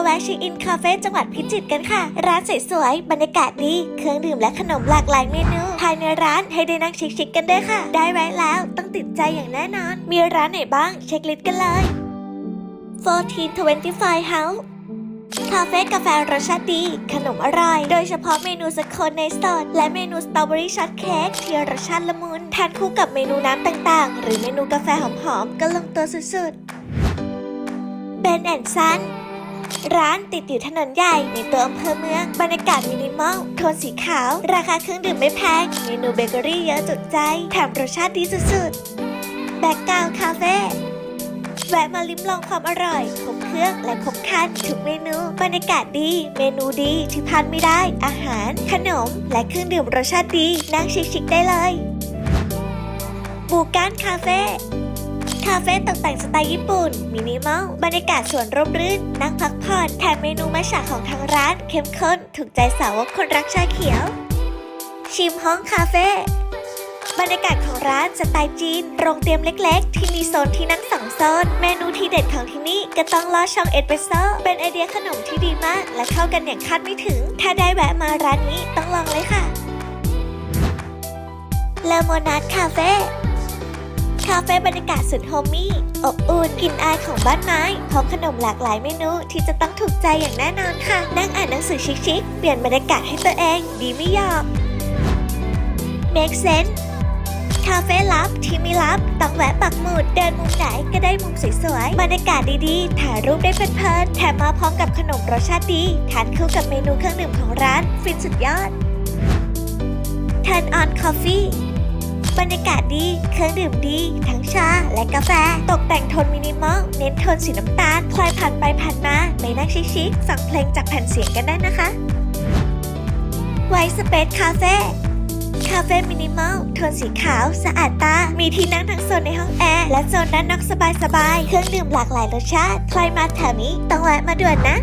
มาแวะช็คอินคาเฟ่จังหวัดพิจิตรกันค่ะ ร้านสวยๆ บรรยากาศดี เครื่องดื่มและขนมหลากหลายเมนู ภายในร้านให้ได้นั่งชิคๆกันด้วยค่ะ ได้แวะแล้วต้องติดใจอย่างแน่นอน มีร้านไหนบ้างเช็คลิสต์กันเลย1425 House คาเฟ่กาแฟรสชาติดี ขนมอร่อย โดยเฉพาะเมนูสโคนเนสตอนและเมนูสตรอเบอรี่ช็อตเค้กที่รสชาติละมุน ทานคู่กับเมนูน้ำต่างๆ หรือเมนูกาแฟหอมๆ ก็ลงตัวสุดๆเบนแอนซัน ร้านติดอยู่ถนนใหญ่ในตัวอำเภอเมือง บรรยากาศมินิมอลโทนสีขาว ราคาเครื่องดื่มไม่แพงเมนูเบเกอรี่เยอะจุดใจ แถมรสชาติดีสุดๆ แบ็กกราวคาเฟ่แวะมาลิ้มลองความอร่อยครบเครื่องและครบคันทุกเมนู บรรยากาศดี เมนูดีที่พลาดไม่ได้ อาหาร ขนม และเครื่องดื่มรสชาติดีนั่งชิคๆได้เลยบูการคาเฟ่ คาเฟ่ตกแต่งสไตล์ญี่ปุ่น มินิมอล บรรยากาศสวนร่มรื่น นั่งพักผ่อนแถมเมนูมัชฉะของทางร้าน เข้มข้น ถูกใจสาวกคนรักชาเขียว ชิมห้องคาเฟ่บรรยากาศของร้านสไตล์จีน โรงเตรียมเล็กๆ ที่มีโซนที่นั่งสองโซน เมนูที่เด็ดของที่นี่ก็ต้องลอช่องเอสเปรสโซ่เป็นไอเดียขนมที่ดีมาก และเข้ากันอย่างคาดไม่ถึง ถ้าได้แวะมาร้านนี้ต้องลองเลยค่ะเลมอนาดคาเฟ่าเฟ่บรรยากาศสุดโฮมมี่ อบอุ่นกลิ่นอายของบ้านไม้พร้อมขนมหลากหลายเมนูที่จะต้องถูกใจอย่างแน่นอนค่ะ นั่งอ่านหนังสือชิคๆ เปลี่ยนบรรยากาศให้ตัวเอง ดีไม่ยอม Make sense คาเฟ่ลับที่ไม่ลับ ต้องแวะปักหมุดเดินมุมไหนก็ได้มุมสวยๆบรรยากาศดีๆ ถ่ายรูปได้เพลินๆแถมมาพร้อมกับขนมรสชาติดีทานคู่กับเมนูเครื่องดื่มของร้าน ฟินสุดยอด Turn on Coffee บรรยากาศดี เครื่องดื่มดี ทั้งชาและกาแฟ ตกแต่งโทนมินิมอล เน้นโทนสีน้ำตาล ใครผ่านไปผ่านมาไปนั่งชิคๆฟังเพลงจากแผ่นเสียงกันได้นะคะ ไวสเปซคาเฟ่คาเฟ่มินิมอลโทนสีขาว สะอาดตา มีที่นั่งทั้งโซนในห้องแอร์ และโซนด้านนอกสบายๆ เครื่องดื่มหลากหลายรสชาติ ใครมาแถวนี้ต้องแวะมาด่วนนะ